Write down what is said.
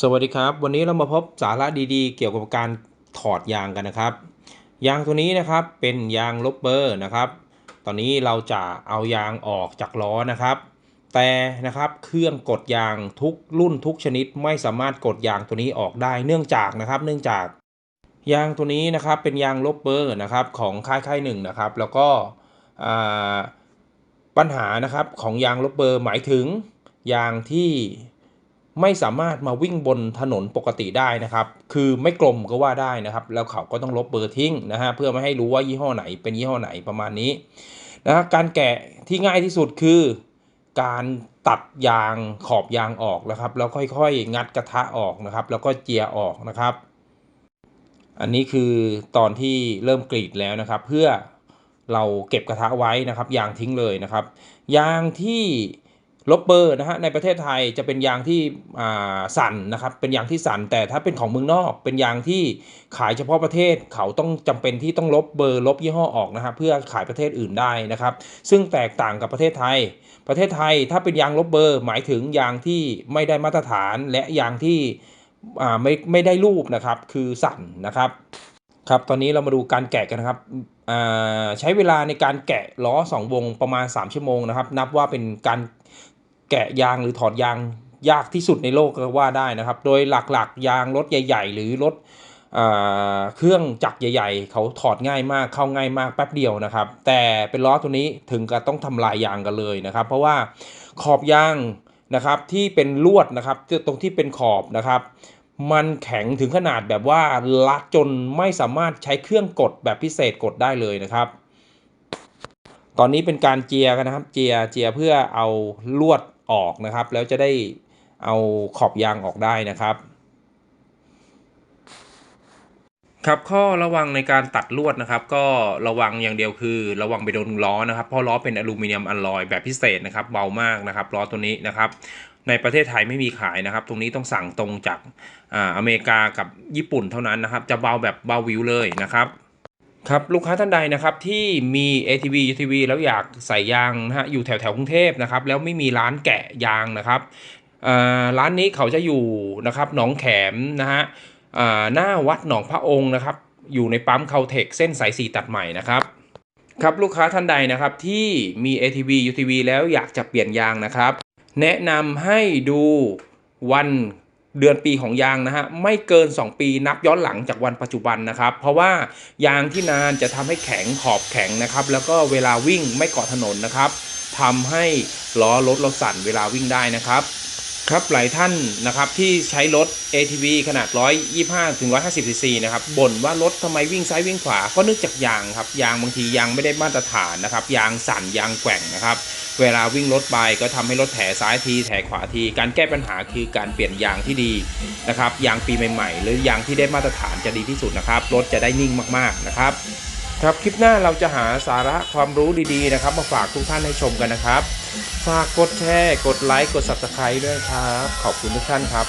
สวัสดีครับ วันนี้เรามาพบสาระดีๆ เกี่ยวกับการถอดยางกันนะครับ ยางตัวนี้นะครับเป็นยางลบเบอร์นะครับ ตอนนี้เราจะเอายางออกจากล้อนะครับ แต่นะครับเครื่องกดยางทุกรุ่นทุกชนิดไม่สามารถกดยางตัวนี้ออกได้เนื่องจากนะครับ เนื่องจากยางตัวนี้นะครับเป็นยางลบเบอร์นะครับของค่ายค่ายหนึ่งนะครับ แล้วก็ปัญหานะครับของยางลบเบอร์หมายถึงยางที่ ไม่สามารถมาวิ่งบนถนนปกติได้นะครับ คือไม่กลมก็ว่าได้นะครับ แล้วเขาก็ต้องลบเบอร์ทิ้งนะฮะเพื่อไม่ให้รู้ว่ายี่ห้อไหนเป็นยี่ห้อไหนประมาณนี้นะครับการแกะที่ง่ายที่สุดคือ การตัดยางขอบยางออกนะครับ แล้วค่อยๆ งัดกระทะออกนะครับ แล้วก็เจียออกนะครับ อันนี้คือตอนที่เริ่มกรีดแล้วนะครับ เพื่อเราเก็บกระทะไว้นะครับ ยางทิ้งเลยนะครับ ยางที่ ลบเบอร์นะฮะในประเทศไทยจะเป็นยางที่สั่นนะครับเป็นยางที่สั่นแต่ถ้าเป็นของเมืองนอก เป็นยางที่ขายเฉพาะประเทศเขาต้องจำเป็นที่ต้องลบเบอร์ลบยี่ห้อออกนะครับเพื่อขายประเทศอื่นได้นะครับ ซึ่งแตกต่างกับประเทศไทย ประเทศไทยถ้าเป็นยางลบเบอร์ หมายถึงยางที่ไม่ได้มาตรฐานและยางที่ไม่ไม่ได้รูปนะครับคือสั่นนะครับครับตอนนี้เรามาดูการแกะกันนะครับใช้เวลาในการแกะล้อ 2 วงประมาณ 3 ชั่วโมงนะครับ นับว่าเป็นการ แกะยางหรือถอดยางยากที่สุดในโลกก็ว่าได้นะครับ โดยหลักๆ ยางรถใหญ่ ๆ หรือรถเครื่องจักรใหญ่ ๆ เขาถอดง่ายมากเข้าง่ายมากแป๊บเดียวนะครับ แต่เป็นล้อตัวนี้ถึงกับต้องทำลายยางกันเลยนะครับ เพราะว่าขอบยางนะครับที่เป็นลวดนะครับตรงที่เป็นขอบนะครับ มันแข็งถึงขนาดแบบว่าลัดจนไม่สามารถใช้เครื่องกดแบบพิเศษกดได้เลยนะครับ ตอนนี้เป็นการเจียกันนะครับ เจียเจียเพื่อเอาลวด ออกนะครับ แล้วจะได้เอาขอบยางออกได้นะครับ ครับข้อระวังในการตัดลวดนะครับ ก็ระวังอย่างเดียวคือ ระวังไปโดนล้อนะครับเพราะล้อเป็นอลูมิเนียมอลลอยแบบพิเศษนะครับเบามากนะครับล้อตัวนี้นะครับ ในประเทศไทยไม่มีขายนะครับ ตรงนี้ต้องสั่งตรงจากอ่าอเมริกากับญี่ปุ่นเท่านั้นนะครับ จะเบาแบบเบาวิวเลยนะครับ ครับลูกค้าท่านใดนะครับที่มี ATV UTV แล้วอยากใส่ยางนะฮะอยู่แถวแถวกรุงเทพนะครับแล้วไม่มีร้านแกะยางนะครับอ่าร้านนี้เขาจะอยู่นะครับหนองแขมนะฮะอ่าหน้าวัดหนองพระองค์นะครับอยู่ในปั๊มเคาเทคเส้นสายสีตัดใหม่นะครับครับลูกค้าท่านใดนะครับที่มี ATV UTV แล้วอยากจะเปลี่ยนยางนะครับ แนะนำให้ดูวัน เดือนปีของยางนะฮะไม่เกิน 2 ปีนับย้อนหลังจากวันปัจจุบันนะครับ เพราะว่ายางที่นานจะทำให้แข็งขอบแข็งนะครับ แล้วก็เวลาวิ่งไม่เกาะถนนนะครับทำให้ล้อรถเราสั่นเวลาวิ่งได้นะครับ ครับหลายท่านนะครับที่ใช้รถ ATV ขนาด 125ถึง150 cc นะครับบ่นว่ารถทำไมวิ่งซ้ายวิ่งขวาก็เนื่องจากยางครับยางบางทียางไม่ได้มาตรฐานนะครับยางสั่นยางแกว่งนะครับเวลาวิ่งรถไปก็ทำให้รถแถซ้ายทีแถขวาที การแก้ปัญหาคือการเปลี่ยนยางที่ดีนะครับยางปีใหม่ ๆ หรือยางที่ได้มาตรฐานจะดีที่สุดนะครับรถจะได้นิ่งมากๆนะครับ ครับคลิปหน้าเราจะหาสาระความรู้ดีๆนะครับ มาฝากทุกท่านให้ชมกันนะครับ ฝากกดแชร์ กดไลค์ กด subscribe ด้วยครับ ขอบคุณทุกท่านครับ